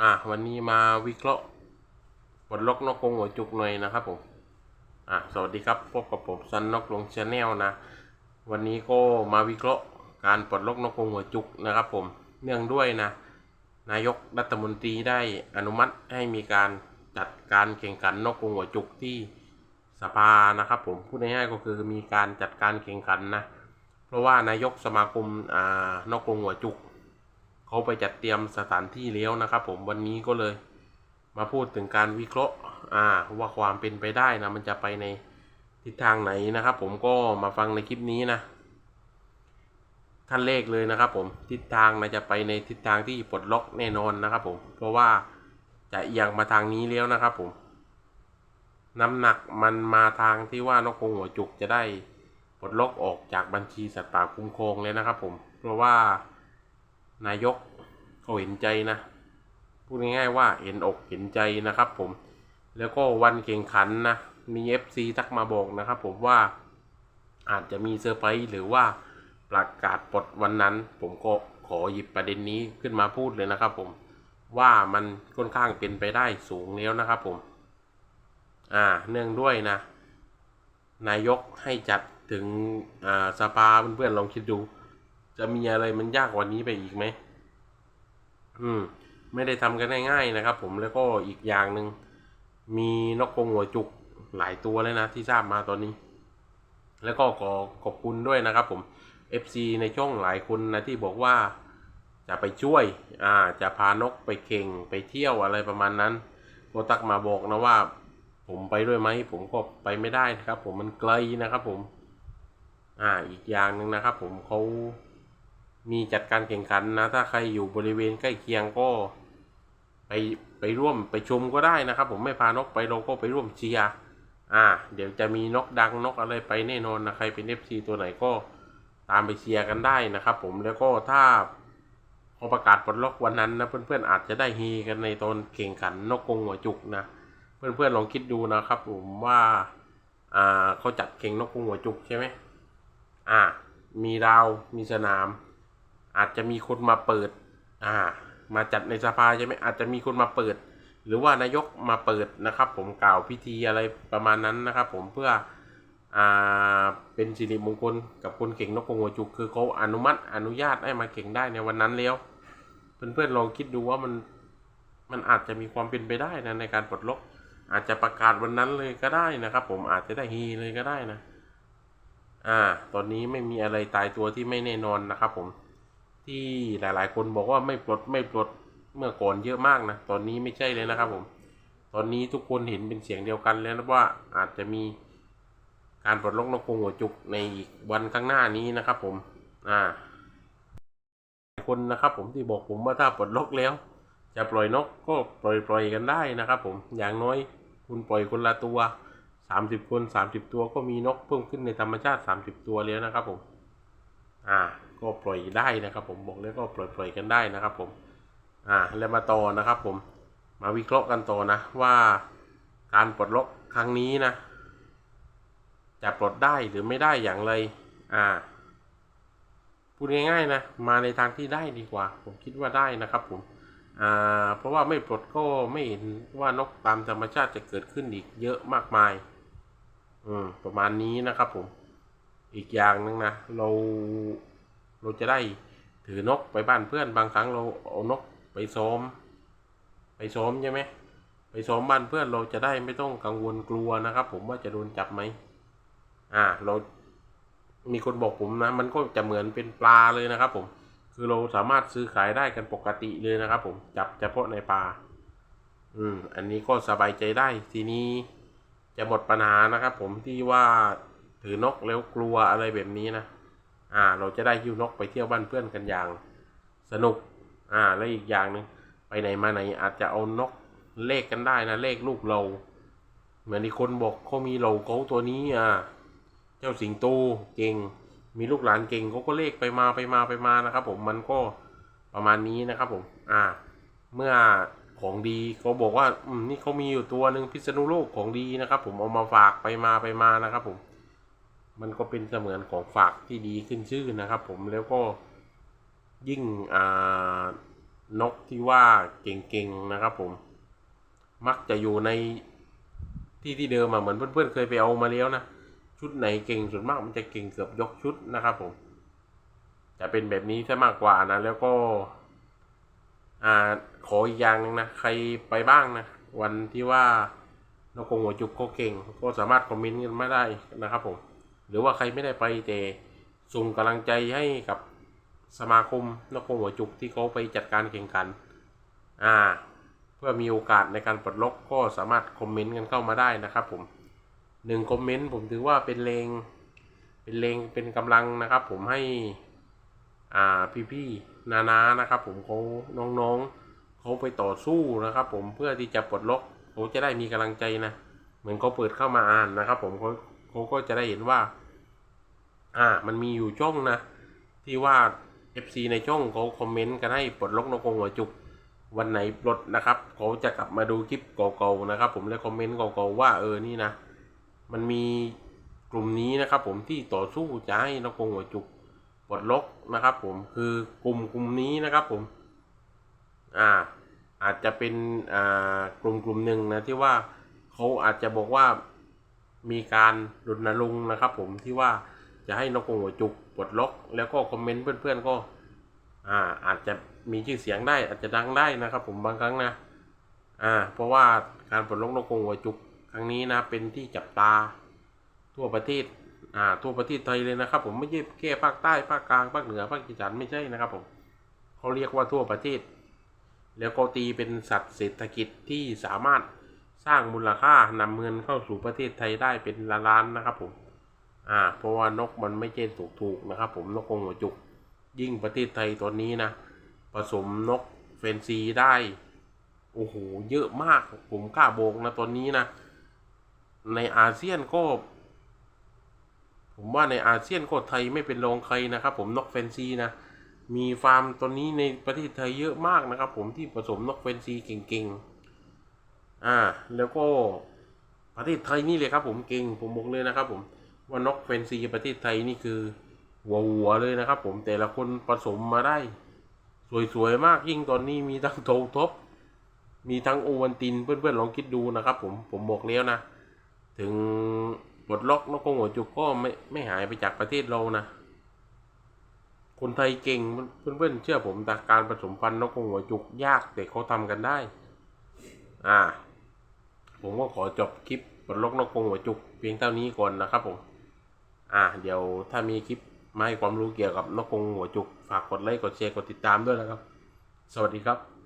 อะวันนี้มาวิเคราะห์บทลกนกกงหัวจุกหน่อยนะครับผมอะสวัสดีครับพบกับผมซันนกลงชาแนลนะ วันนี้ก็มาวิเคราะห์การปลดล็อกนกกงหัวจุกนะครับผมเนื่องด้วยนะ นายกรัฐมนตรีได้อนุมัติให้มีการจัดการแข่งขันนกกงหัวจุกที่สภานะครับผมพูดง่ายๆก็คือมีการจัดการแข่งขันนะ เพราะว่านายกสมาคมอ่านกกงหัวจุก เขาไปจัดเตรียมสถานที่เลี้ยวนะครับ ผมวันนี้ก็เลยมาพูดถึงการวิเคราะห์อ่าว่าความเป็นไปได้นะมันจะไปในทิศทางไหนนะครับ ผมก็มาฟังในคลิปนี้นะขั้นเลขเลยนะครับ ผมทิศทางนะจะไปในทิศทางที่ปลดล็อกแน่นอนนะครับ ผมเพราะว่าจะเอียงมาทางนี้แล้วนะครับ ผม น้ำหนักมันมาทางที่ว่านกกงหัวจุกจะได้ปลดล็อกออกจากบัญชีสัตว์ป่าคุ้มครองเลยนะครับ ผมเพราะว่า นายกเขาเห็นใจนะพูดง่ายๆว่าเห็นอกเห็นใจนะครับผมแล้วก็วันแข่งขันนะมีเอฟซีทักมาบอกนะครับผมว่าอาจจะมีเซอร์ไพรส์หรือว่าประกาศปลดวันนั้น ผมก็ขอหยิบประเด็นนี้ขึ้นมาพูดเลยนะครับผมว่ามันค่อนข้างเป็นไปได้สูงแล้วนะครับผม อ่าเนื่องด้วยนะ นายกให้จัดถึงอ่าสภาเพื่อนๆลองคิดดู จะมีอะไรมันยากกว่านี้ไปอีกไหม อืม ไม่ได้ทำกันง่ายๆนะครับ ผมแล้วก็อีกอย่างหนึ่งมีนกกงหัวจุกหลายตัวเลยนะที่ทราบมาตอนนี้ แล้วก็ขอขอบคุณด้วยนะครับ ผม FC ในช่องหลายคนนะที่บอกว่าจะไปช่วย อ่า จะพานกไปเข่งไปเที่ยวอะไรประมาณนั้นก็ตักมาบอกนะว่า ผมไปด้วยไหมผมก็ไปไม่ได้นะครับ ผมมันไกลนะครับ ผม อ่า อีกอย่างหนึ่งนะครับ ผมเขา มีจัดการแข่งขันนะ ถ้าใครอยู่บริเวณใกล้เคียงก็ไปไปร่วมไปชมก็ได้นะครับ ผมไม่พานกไปเราก็ไปร่วมเชียร์อ่า เดี๋ยวจะมีนกดังนกอะไรไปแน่นอนนะใครเป็น FC ตัวไหนก็ตามไปเชียร์กันได้นะครับ ผมแล้วก็ถ้าพอประกาศปลดล็อกวันนั้นนะเพื่อนๆอาจจะได้เฮกันในตอนแข่งขันนกกรงหัวจุกนะ เพื่อนๆลองคิดดูนะครับ ผมว่าอ่าเขาจัดแข่งนกกรงหัวจุกใช่ไหมอ่า มีดาวมีสนาม อาจจะมีคนมาเปิด อ่า มาจัดในสภาใช่ไหมอาจจะมีคนมาเปิด หรือว่านายกมาเปิดนะครับ ผมกล่าวพิธีอะไรประมาณนั้นนะครับ ผมเพื่ออ่าเป็นสิริมงคลกับคนเก่งนกกรงหัวจุกคือเขาอนุมัติอนุญาตให้มาเก่งได้ในวันนั้นแล้ว เพื่อนๆลองคิดดูว่ามันมันอาจจะมีความเป็นไปได้นะในการปลดล็อกอาจจะประกาศวันนั้นเลยก็ได้นะครับ ผมอาจจะได้ฮีเลยก็ได้นะ อ่า ตอนนี้ไม่มีอะไรตายตัวที่ไม่แน่นอนนะครับผม ที่หลายๆ คนบอกว่าไม่ปลดไม่ปลดเมื่อก่อนเยอะมากนะ ตอนนี้ไม่ใช่เลยนะครับผม ตอนนี้ทุกคนเห็นเป็นเสียงเดียวกันแล้วนะว่าอาจจะมีการปลดล็อกนกกรงหัวจุกในอีกวันข้างหน้านี้นะครับผม อ่าหลายคนนะครับผมที่บอกผมว่าถ้าปลดล็อกแล้ว จะปล่อยนกก็ปล่อยปล่อยกันได้นะครับผม อย่างน้อยคุณปล่อยคนละตัวสามสิบคนสามสิบตัวก็มีนกเพิ่มขึ้นในธรรมชาติสามสิบตัวแล้วนะครับผม อ่า ก็ปล่อยได้นะครับ ผมบอกแล้วก็ปล่อยปล่อยกันได้นะครับ ผม อ่าแล้วมาต่อนะครับ ผมมาวิเคราะห์กันต่อนะว่าการปลดล็อกครั้งนี้นะ จะปลดได้หรือไม่ได้อย่างไร อ่าพูดง่ายๆนะมาในทางที่ได้ดีกว่า ผมคิดว่าได้นะครับ ผมอ่าเพราะว่าไม่ปลดก็ไม่เห็นว่านกตามธรรมชาติจะเกิดขึ้นอีกเยอะมากมายอืมประมาณนี้นะครับ ผมอีกอย่างหนึ่งนะเรา เราจะได้ถือนกไปบ้านเพื่อนบางครั้งเราเอานกไปซ้อม ไปซ้อมใช่ไหมไปซ้อมบ้านเพื่อนเราจะได้ไม่ต้องกังวลกลัวนะครับ ผมว่าจะโดนจับไหมอ่าเรา มีคนบอกผมนะ มันก็จะเหมือนเป็นปลาเลยนะครับ ผม คือเราสามารถซื้อขายได้กันปกติเลยนะครับ ผมจับเฉพาะในป่าอืม อันนี้ก็สบายใจได้ ทีนี้จะหมดปัญหานะครับ ผมที่ว่าถือนกแล้วกลัวอะไรแบบนี้นะ อ่า เราจะได้หิ้วนกไปเที่ยวบ้านเพื่อนกันอย่างสนุก อ่า และอีกอย่างหนึ่งไปไหนมาไหนอาจจะเอานกเลขกันได้นะเลขลูกเรา เหมือนที่คนบอกเขามีเราเขาตัวนี้อ่า เจ้าสิงโตเก่ง มีลูกหลานเก่งเขาก็เลขไปมาไปมาไปมานะครับ ผมมันก็ประมาณนี้นะครับผม อ่า เมื่อของดีเขาบอกว่า อืมนี่เขามีอยู่ตัวหนึ่งพิษณุโลกของดีนะครับ ผมเอามาฝากไปมาไปมานะครับผม มันก็เป็นเสมือนของฝากที่ดีขึ้นชื่อนะครับ ผมแล้วก็ยิ่งอ่านกที่ว่าเก่งๆนะครับ ผม มักจะอยู่ในที่ที่เดิมอะเหมือนเพื่อนๆเคยไปเอามาแล้วนะชุดไหนเก่งส่วนมากมันจะเก่งเกือบยกชุดนะครับ ผม จะเป็นแบบนี้ซะมากกว่านะ แล้วก็อ่าขออีกอย่างหนึ่งนะใครไปบ้างนะวันที่ว่านกกงหัวจุกเขาเก่ง ก็สามารถคอมเมนต์กันมาได้นะครับผม หรือว่าใครไม่ได้ไปแต่ส่งกำลังใจให้กับสมาคมนกกรหัวจุกที่เขาไปจัดการแข่งขัน อ่า เพื่อมีโอกาสในการปลดล็อกก็สามารถคอมเมนต์กันเข้ามาได้นะครับผมหนึ่งคอมเมนต์ผมถือว่าเป็นแรงเป็นแรงเป็นกำลังนะครับ ผมให้อ่าพี่ๆนานานะครับ ผมเขาน้องๆเขาไปต่อสู้นะครับ ผมเพื่อที่จะปลดล็อกเขาจะได้มีกำลังใจนะ เหมือนเขาเปิดเข้ามาอ่านนะครับ ผมเขาเขาก็จะได้เห็นว่า อ่า มันมีอยู่ช่องนะ ที่ว่า FC ในช่องเขาคอมเมนต์กันให้ปลดล็อกนกกงหัวจุกวันไหนปลดนะครับเขาจะกลับมาดูคลิปเก่าๆนะครับ ผมและคอมเมนต์เก่าๆว่าเออนี่นะ มันมีกลุ่มนี้นะครับ ผมที่ต่อสู้จะให้นกกงหัวจุกปลดล็อกนะครับ ผมคือกลุ่มกลุ่มนี้นะครับ ผม อ่า อาจจะเป็นอ่ากลุ่มกลุ่มหนึ่งนะที่ว่าเขาอาจจะบอกว่ามีการรณรงค์นะครับ ผมที่ว่า จะให้นกกงหัวจุกปลดล็อก แล้วก็คอมเมนต์เพื่อนๆก็ อ่า อาจจะมีชื่อเสียงได้ อาจจะดังได้นะครับ ผมบางครั้งนะอ่า เพราะว่าการปลดล็อกนกกงหัวจุกครั้งนี้นะเป็นที่จับตา ทั่วประเทศอ่าทั่วประเทศไทยเลยนะครับ ผมไม่ใช่แค่ภาคใต้ภาคกลางภาคเหนือภาคอีสานไม่ใช่นะครับ ผมเขาเรียกว่าทั่วประเทศ แล้วก็ตีเป็นสัตว์เศรษฐกิจที่สามารถสร้างมูลค่านำเงินเข้าสู่ประเทศไทยได้เป็นล้านๆนะครับผม อ่าเพราะว่านกมันไม่ใช่ถูกๆนะครับ ผมนกกรงหัวจุก ยิ่งประเทศไทยตอนนี้นะผสมนกเฟนซีได้โอ้โหเยอะมากผมกล้าโบกนะตอนนี้นะ ในอาเซียนก็ผมว่าในอาเซียนก็ไทยไม่เป็นรองใครนะครับ ผมนกเฟนซีนะมีฟาร์มตอนนี้ในประเทศไทยเยอะมากนะครับ ผมที่ผสมนกเฟนซีเก่งๆอ่าแล้วก็ประเทศไทยนี่เลยครับ ผมเก่งผมบอกเลยนะครับ ผม ว่านกเฟนซีประเทศไทยนี่คือหัวหัวๆเลยนะครับ ผมแต่ละคนผสมมาได้ สวยๆมากยิ่งตอนนี้มีทั้งโททบมีทั้งโอวันตินเพื่อนๆลองคิดดูนะครับ ผมผมบอกแล้วนะ ถึงปลดล็อกนกกงหัวจุกก็ไม่ไม่หายไปจากประเทศเรานะ คนไทยเก่งเพื่อนๆเชื่อผมแต่การผสมพันธุ์นกกงหัวจุกยากแต่เขาทำกันได้ อ่า ผมก็ขอจบคลิปปลดล็อกนกกงหัวจุกเพียงเท่านี้ก่อนนะครับผม อ่า เดี๋ยวถ้ามีคลิปมาให้ความรู้เกี่ยวกับนกกงหัวจุก ฝากกดไลค์ กดแชร์ กดติดตามด้วยนะครับ สวัสดีครับ